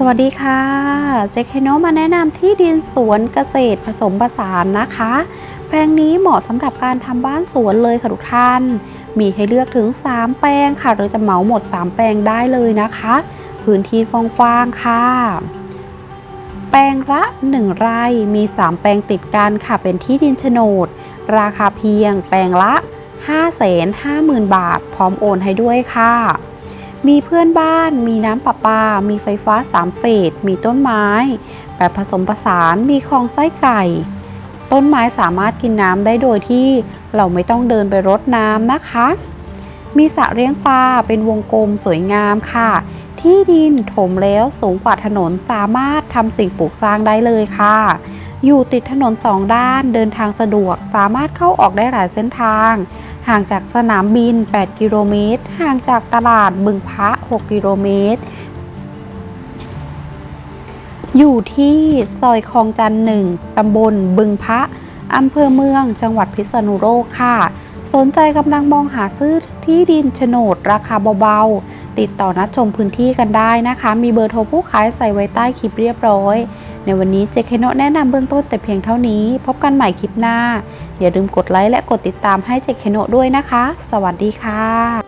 สวัสดีค่ะ เจคโนมาแนะนำที่ดินสวนเกษตรผสมผสานนะคะ แปลงนี้เหมาะสำหรับการทำบ้านสวนเลยค่ะทุกท่าน มีให้เลือกถึง 3 แปลงค่ะหรือจะเหมาหมด 3 แปลงได้เลยนะคะ พื้นที่กว้างๆค่ะ แปลงละ 1 ไร่ มี 3 แปลงติดกันค่ะ เป็นที่ดินโฉนด ราคาเพียงแปลงละ 550,000 บาท พร้อมโอนให้ด้วยค่ะ มีเพื่อนบ้าน มีน้ำประปา มีไฟฟ้า3เฟส มีต้นไม้ แบบผสมผสาน มีคลองไส้ไก่ ต้นไม้สามารถกินน้ำได้โดยที่เราไม่ต้องเดินไปรดน้ำนะคะ มีสระเลี้ยงปลาเป็นวงกลมสวยงามค่ะ ที่ดินถมแล้วสูงกว่าถนนสามารถทำสิ่งปลูกสร้างได้เลยค่ะ อยู่ติดถนนสองด้านเดินทางสะดวก สามารถเข้าออกได้หลายเส้นทาง ห่างจากสนามบิน 8 กิโลเมตร ห่างจากตลาดบึงพระ 6 กิโลเมตร อยู่ที่ซอยคลองจันทร์หนึ่งตำบลบึงพระอำเภอเมือง จังหวัดพิษณุโลกค่ะ สนใจกำลังมองหาซื้อที่ดินโฉนดราคาเบาๆ ติดต่อนัดชมพื้นที่กันได้นะคะ มีเบอร์โทรผู้ขายใส่ไว้ใต้คลิปเรียบร้อย ในวันนี้เจคโนแนะนำเบื้องต้นแต่เพียงเท่านี้ พบกันใหม่คลิปหน้า อย่าลืมกดไลค์และกดติดตามให้เจคโนด้วยนะคะ สวัสดีค่ะ